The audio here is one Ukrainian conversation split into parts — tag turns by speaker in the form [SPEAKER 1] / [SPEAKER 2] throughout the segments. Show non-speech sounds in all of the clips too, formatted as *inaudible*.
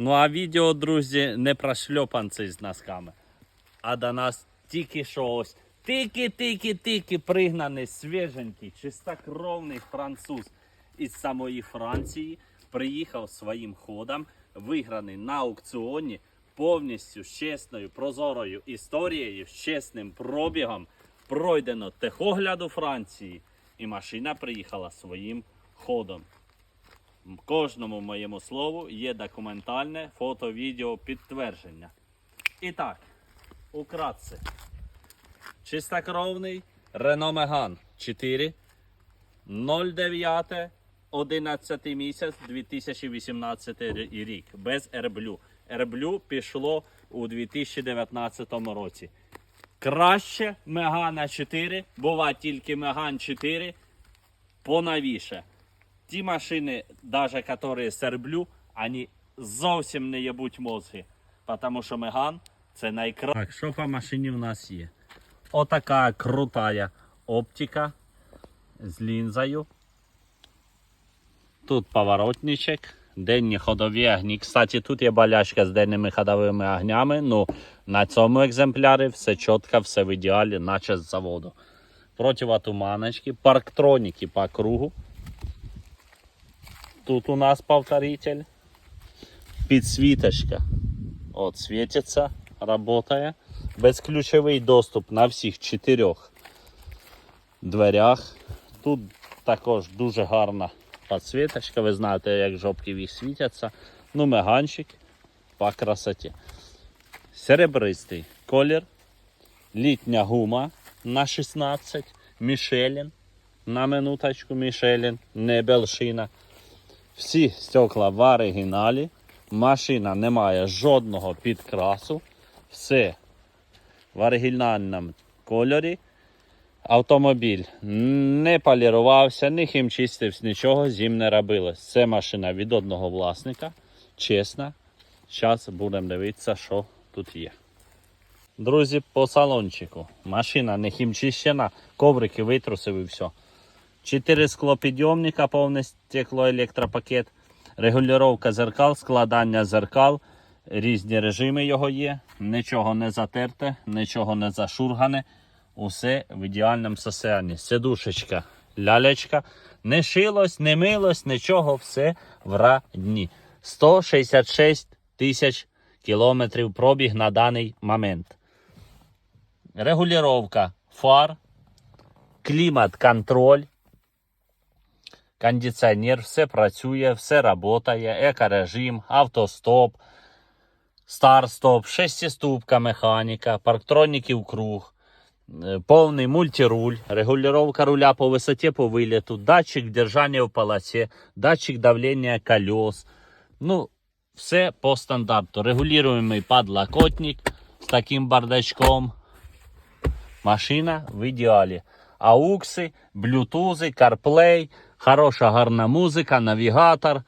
[SPEAKER 1] Ну а відео, друзі, не про шльопанці з носками, а до нас тільки що ось. Тільки-тільки-тільки пригнаний свіженький, чистокровний француз із самої Франції приїхав своїм ходом, виграний на аукціоні повністю чесною, прозорою історією, з чесним пробігом. Пройдено техогляду Франції, і машина приїхала своїм ходом. Кожному моєму слову є документальне фото-відео підтвердження. І так, украдце. Чистокровний Renault Megane 4 09 11 місяць 2018 рік без ерблю. Ерблю пішло у 2019 році. Краще Мегана 4, бува тільки Меган 4 поновіше. Ті машини, даже які серблю, вони зовсім не єбуть мозги. Тому що Меган це найкраще. Так, що по машині в нас є? Отака крутая оптика з лінзою. Тут поворотничок, денні ходові огні. Кстати, тут є болячка з денними ходовими огнями. Ну, на цьому екземплярі все чітко, все в ідеалі, наче з заводу. Противотуманочки, парктроніки по кругу. Тут у нас повторитель. Підсвіточка. От, світиться, работає. Безключовий доступ на всіх чотирьох дверях. Тут також дуже гарна підсвіточка. Ви знаєте, як жопки їх світяться. Ну, меганчик по красоті. Серебристий колір. Літня гума на 16. Мішелін. На минуточку Мішелін, не белшина. Всі стекла в оригіналі. Машина не має жодного підкрасу. Все в оригінальному кольорі. Автомобіль не полірувався, не хімчистився, нічого з ним не робилось. Це машина від одного власника. Чесна. Зараз будемо дивитися, що тут є. Друзі, по салончику. Машина не хімчищена, коврики витрусив і все. Чотири склопідйомника, повне стекло, електропакет, регулювання зеркал, складання зеркал, різні режими його є. Нічого не затерте, нічого не зашургане. Усе в ідеальному состоянні. Сидушечка, лялечка. Не шилось, не милось, нічого, все в радні. 166 тисяч кілометрів пробіг на даний момент. Регулювання фар, клімат-контроль, кондиціонер, все працює, все працює, екорежим, автостоп, старт-стоп, шестиступка механіка, парктроніків круг, е, повний мультируль, регулювання руля по висоті по виліту, датчик держання в полосі, датчик давлення колес. Ну, все по стандарту. Регулюємий подлокотник з таким бардачком. Машина в ідеалі. Аукси, блютузи, CarPlay, хороша гарна музика, навігатор.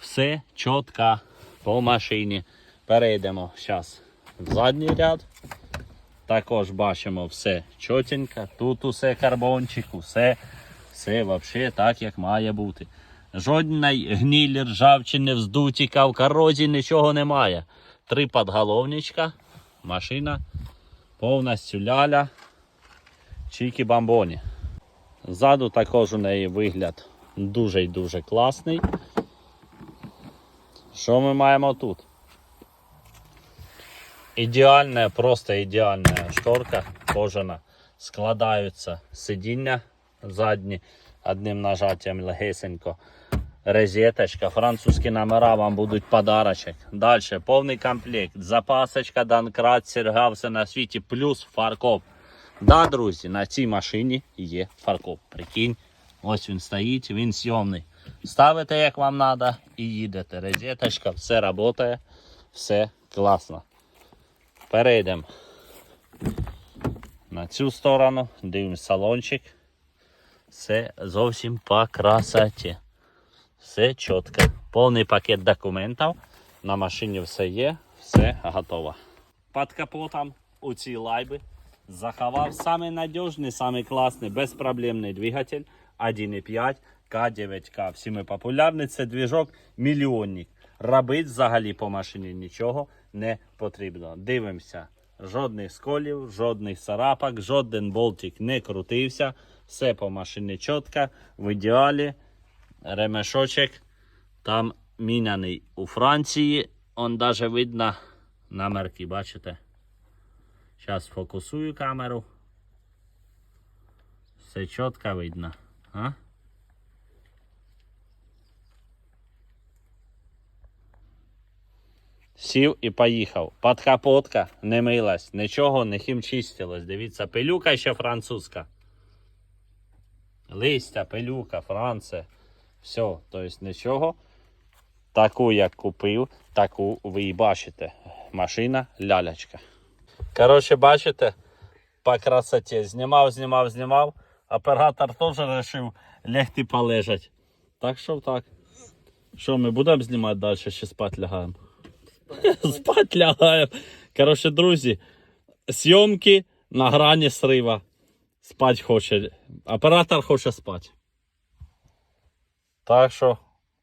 [SPEAKER 1] Все чітко по машині. Перейдемо зараз в задній ряд. Також бачимо все чотенько. Тут усе карбончик, усе, все взагалі так, як має бути. Жодної гнилі, ржавчини, в корозі нічого немає. Три подголовничка, машина повністю ляля, чікі бамбоні. Ззаду також у неї вигляд дуже і дуже класний. Що ми маємо тут? Ідеальна, просто ідеальна шторка кожана. Складаються сидіння задні одним нажаттям легесенько. Розеточка, французькі номера вам будуть подарочок. Далі повний комплект. Запасочка, данкрат, серга, все на світі, плюс фаркоп. Да, друзі, на цій машині є фаркоп. Прикинь, ось він стоїть, він зйомний. Ставите як вам треба і їдете. Розеточка, все працює, все класно. Перейдемо на цю сторону, дивимось салончик. Все зовсім по красоті. Все чітко. Повний пакет документів. На машині все є, все готово. Під капотом у цій лайби заховав самий надіжний, самий класний, безпроблемний двигатель 1.5 К9К. Всіми популярний це движок мільйонник. робити взагалі по машині нічого не потрібно. Дивимося. Жодних сколів, жодних царапок, жоден болтик не крутився. Все по машині чітко, в ідеалі. Ремешочок там міняний у Франції. Он даже видно намерки, бачите? Зараз фокусую камеру. Все чітко видно. А? Сів і поїхав. Подкапотка не милась, нічого не хімчистилось. Дивіться, пилюка ще французька. Листя, пилюка, Франція. Все, тобто нічого. Таку як купив, таку ви і бачите. Машина лялечка. Коротше, бачите, по красоті. Знімав, знімав, знімав. Оператор теж вирішив лягти полежать. Так що так. Що, ми будемо знімати далі, чи спати лягаємо? *laughs* Спать лягаємо. Коротше, друзі, зйомки на грані срива. Спать хоче. Оператор хоче спати. Так що,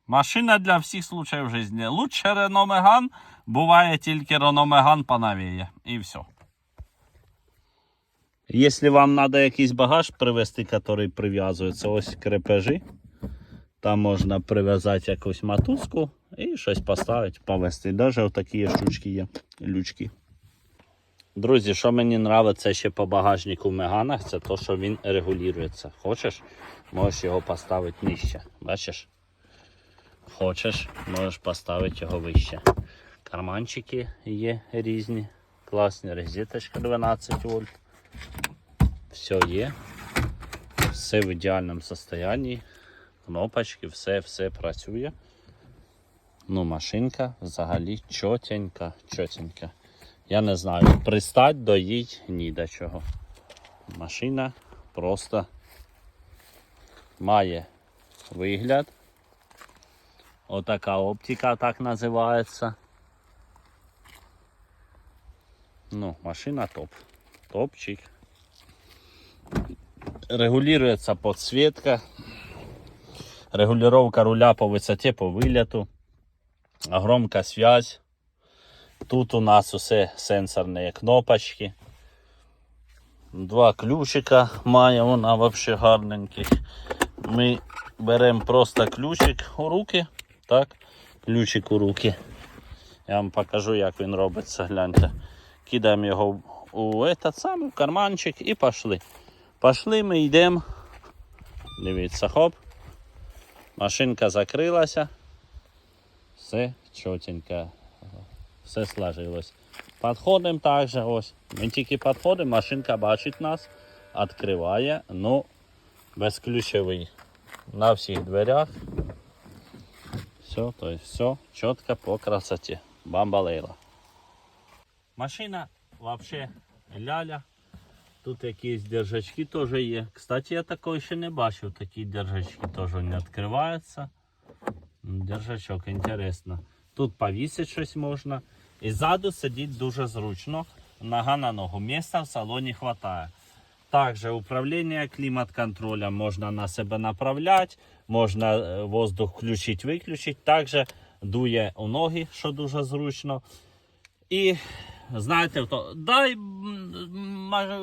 [SPEAKER 1] машина для всіх случаїв в житті. Лучше Renault Megane, буває тільки Megane поновіє. І все. Якщо вам треба якийсь багаж привезти, який прив'язується, ось крепежі. Там можна прив'язати якусь мотузку і щось поставити, повезти. Навіть такі штучки є, лючки. Друзі, що мені подобається ще по багажнику в Меганах, це те, що він регулюється. Хочеш, можеш його поставити нижче. Бачиш? Хочеш, можеш поставити його вище. Карманчики є різні, класні, розеточка 12 вольт. Все є. Все в ідеальному стані. Кнопочки, все, все працює. Ну, машинка взагалі чотенька, чотенька. Я не знаю, пристать до їй ні до чого. Машина просто має вигляд. Отака оптика так називається. Ну, машина топ. Топчик. Регулируется подсветка. Регулировка руля по висоті, по виліту. Громка связь. Тут у нас усе сенсорні кнопочки. Два ключика має вона взагалі гарненьких. Ми беремо просто ключик у руки. Так, ключик у руки. Я вам покажу, як він робиться. Гляньте. Кидаємо його у этот самий карманчик і пішли. Пішли, ми йдемо. Дивіться, хоп. Машинка закрилася. Все чотенько. Все сложилось. Підходимо також. Ось. Ми тільки підходимо, машинка бачить нас, відкриває, ну безключовий. На всіх дверях. Все, то есть все чітко по красоті. Бамбалейла. Машина вообще ляля. Тут якісь держачки теж є. Кстати, я такого ще не бачив. Такі держачки теж не відкриваються. Держачок, інтересно. Тут повісити щось можна. І ззаду сидіть дуже зручно. Нога на ногу. Місця в салоні вистачає. Також управління клімат-контролем можна на себе направляти, можна е, воздух включити, виключити. Також дує у ноги, що дуже зручно. І знаєте, то дай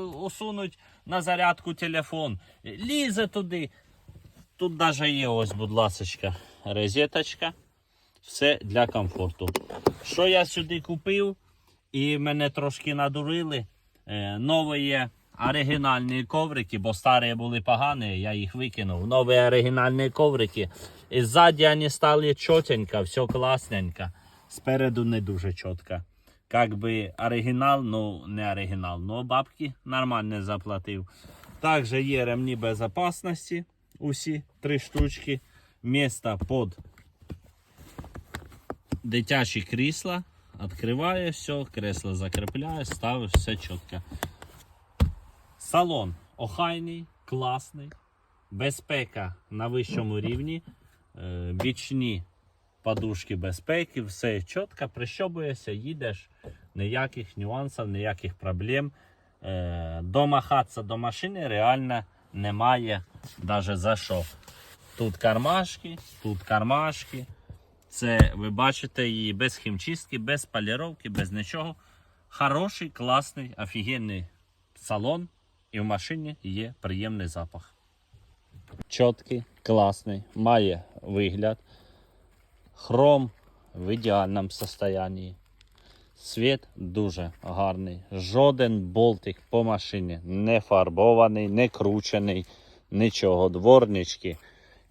[SPEAKER 1] усунуть на зарядку телефон. Лізе туди. Тут навіть є ось, будь ласка, розеточка. Все для комфорту. Що я сюди купив і мене трошки надурили. Е, нові оригінальні коврики, бо старі були погані, я їх викинув. Нові оригінальні коврики. І ззаді вони стали чотенько, все класненько. Спереду не дуже чітко. Как би оригінал, ну не оригінал, но бабки нормально заплатив. Також є ремні безпечності, усі три штучки. Місто під дитячі крісла. Відкриває все, кресло закріпляє, ставиш все чітко. Салон охайний, класний, безпека на вищому рівні, е, бічні подушки безпеки, все чітко, прищобуєшся, їдеш, ніяких нюансів, ніяких проблем. Е, Домахатися до машини реально немає навіть за що. Тут кармашки, тут кармашки. Це ви бачите її без хімчистки, без поліровки, без нічого. Хороший, класний, офігенний салон. І в машині є приємний запах. Чіткий, класний, має вигляд. Хром в ідеальному стані. Світ дуже гарний. Жоден болтик по машині не фарбований, не кручений, нічого. Дворнички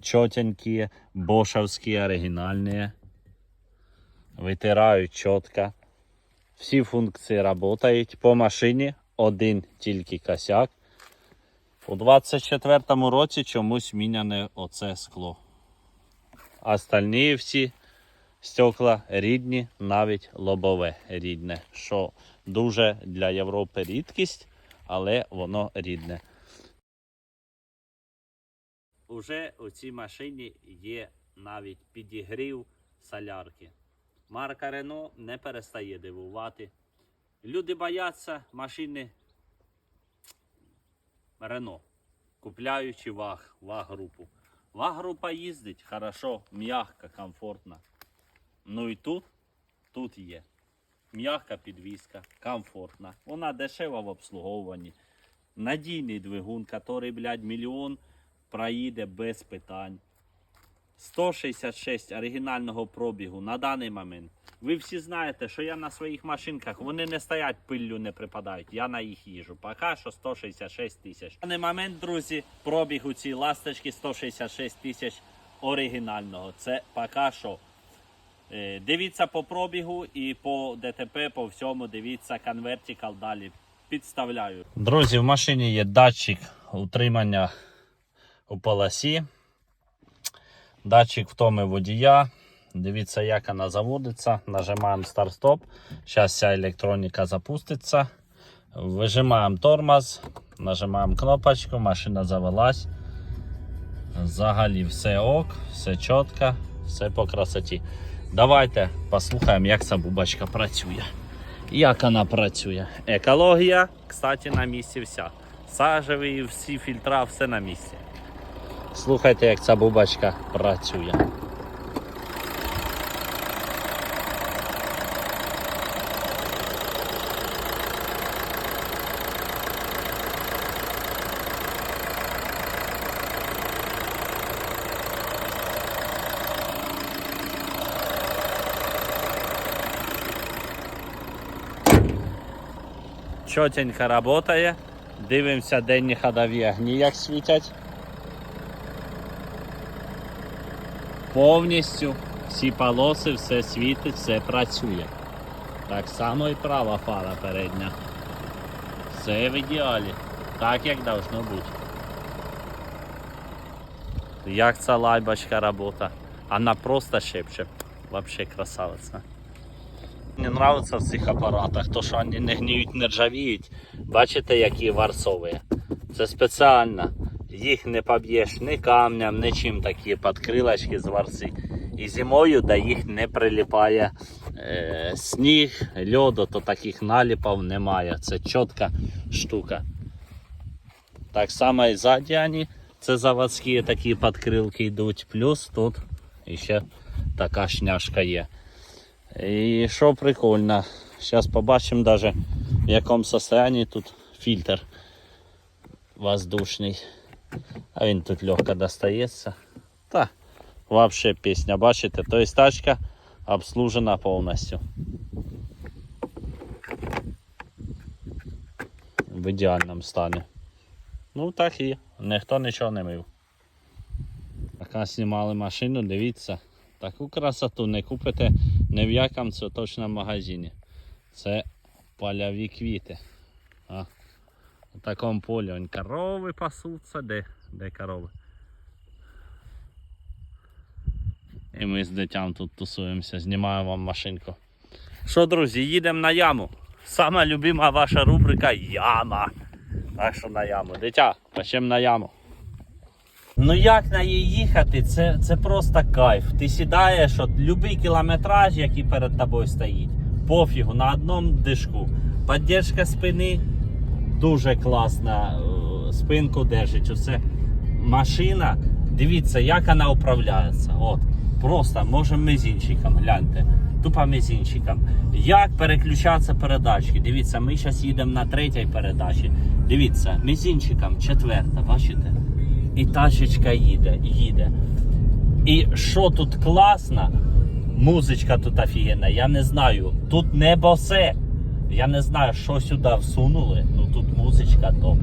[SPEAKER 1] чотенькі, бошевські, оригінальні. Витирають чітко. Всі функції працюють по машині. Один тільки косяк. У 24-му році чомусь міняне оце скло. Остальні всі стекла рідні, навіть лобове рідне, що дуже для Європи рідкість, але воно рідне. Уже у цій машині є навіть підігрів солярки. Марка Рено не перестає дивувати. Люди бояться машини Рено, купляючи ваг, ваг-групу. Ваг-група їздить хорошо, м'яко, комфортно. Ну і тут, тут є. М'яка підвізка, комфортна. Вона дешева в обслуговуванні. Надійний двигун, який, блядь, мільйон проїде без питань. 166 оригінального пробігу на даний момент. Ви всі знаєте, що я на своїх машинках, вони не стоять пиллю, не припадають. Я на їх їжу. Поки що 166 тисяч. На даний момент, друзі, пробіг у цій ласточки 166 тисяч оригінального. Це поки що. Е, Дивіться по пробігу і по ДТП, по всьому дивіться конвертикал далі. Підставляю. Друзі, в машині є датчик утримання у полосі. Датчик втоми водія. Дивіться, як вона заводиться. Нажимаємо старт-стоп. Зараз вся електроніка запуститься. Вижимаємо тормоз, нажимаємо кнопочку, машина завелась. Взагалі все ок, все чітко, все по красоті. Давайте послухаємо, як ця бубочка працює. Як вона працює. Екологія, кстати, на місці вся. Сажеві, всі фільтра, все на місці. Слухайте, як ця бубочка працює. Чотенько працює. Дивимося денні ходові огні, як світять. Повністю всі полоси, все світить, все працює. Так само і права фара передня. Все в ідеалі. Так як должно бути. Як ця лайбочка робота. Вона просто шепче. Вообще красавиця. Мені подобається в цих апаратах, то що вони не гніють, не ржавіють. Бачите, які варсові. Це спеціально. Їх не поб'єш ні камнем, ні чим такі підкрилочки з. І зимою до їх не прилипає е, сніг, льоду, то таких наліпів немає. Це чітка штука. Так само і ззаді вони, це заводські такі підкрилки йдуть. Плюс тут ще така шняшка є. І що прикольно, зараз побачимо даже в якому состоянии тут фільтр воздушний. А він тут легко достається. Та, вообще пісня, бачите, то есть тачка обслужена повністю. В ідеальному стані. Ну так і. Ніхто нічого не мив. Поки знімали машину, дивіться. Таку красоту не купите ні в якому цветочному магазині. Це польові квіти. А, у такому полі он корови пасуться, де, де корови. І ми з дитям тут тусуємося, знімаю вам машинку. Що, друзі, їдемо на яму. Сама любима ваша рубрика яма. Так що на яму. Дитя, почем на яму. Ну як на її їхати, це, це просто кайф. Ти сідаєш, от будь-який кілометраж, який перед тобою стоїть, пофігу, на одному дишку. Підтримка спини дуже класна. е, Спинку держить. Оце машина. Дивіться, як вона управляється. От. Просто можемо мизинчиком, гляньте. Тупо мизинчиком. Як переключатися передачки? Дивіться, ми зараз їдемо на третій передачі. Дивіться, мизинчиком четверта, бачите? І тачечка їде, їде. І що тут класно, музичка тут офігенна, я не знаю. Тут не босе. Я не знаю, що сюди всунули. Ну тут музичка топ.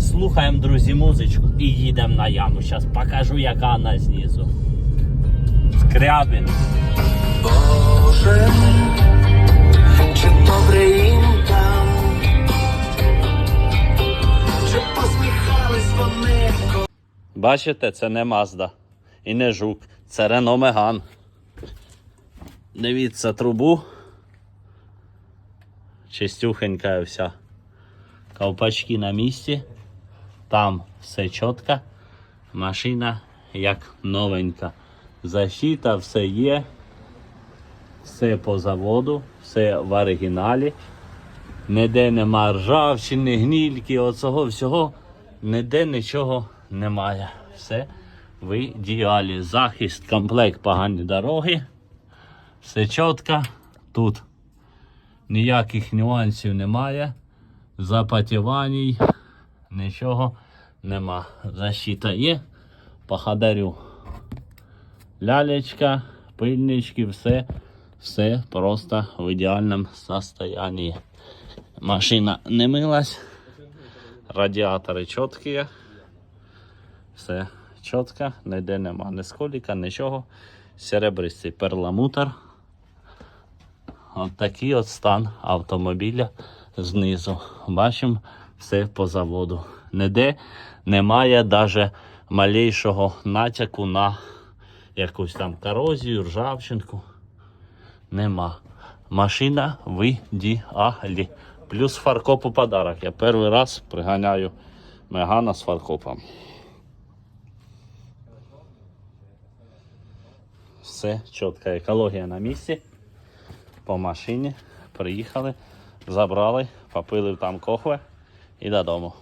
[SPEAKER 1] Слухаємо, друзі, музичку і їдемо на яму. Зараз покажу, яка вона знизу. Скрябін.
[SPEAKER 2] Боже, чи добре їм там, чи посміхались вони,
[SPEAKER 1] Бачите, це не Мазда і не жук, це Рено Меган. Дивіться трубу. Чистюхенька вся. Ковпачки на місці. Там все чітко. Машина як новенька. Защита, все є. Все по заводу, все в оригіналі. Ніде нема ржавчини, гнільки, оцього всього. Ніде нічого немає. Все в ідеалі. Захист, комплект погані дороги. Все чітко. Тут ніяких нюансів немає. Запотівань, нічого нема. Защита є. Походарю. Лялечка, пильнички, все, все просто в ідеальному состоянии. Машина не милась. Радіатори чіткі. Все чітко, ніде нема ні сколіка, нічого. Серебристий перламутр. От такий от стан автомобіля знизу. Бачимо все по заводу. Ніде немає навіть малейшого натяку на якусь там корозію, ржавчинку. Нема. Машина в ідеалі. Плюс фаркоп у подарок. Я перший раз приганяю Мегана з фаркопом. Все чітко. Екологія на місці. По машині. Приїхали, забрали, попили там кохве і додому.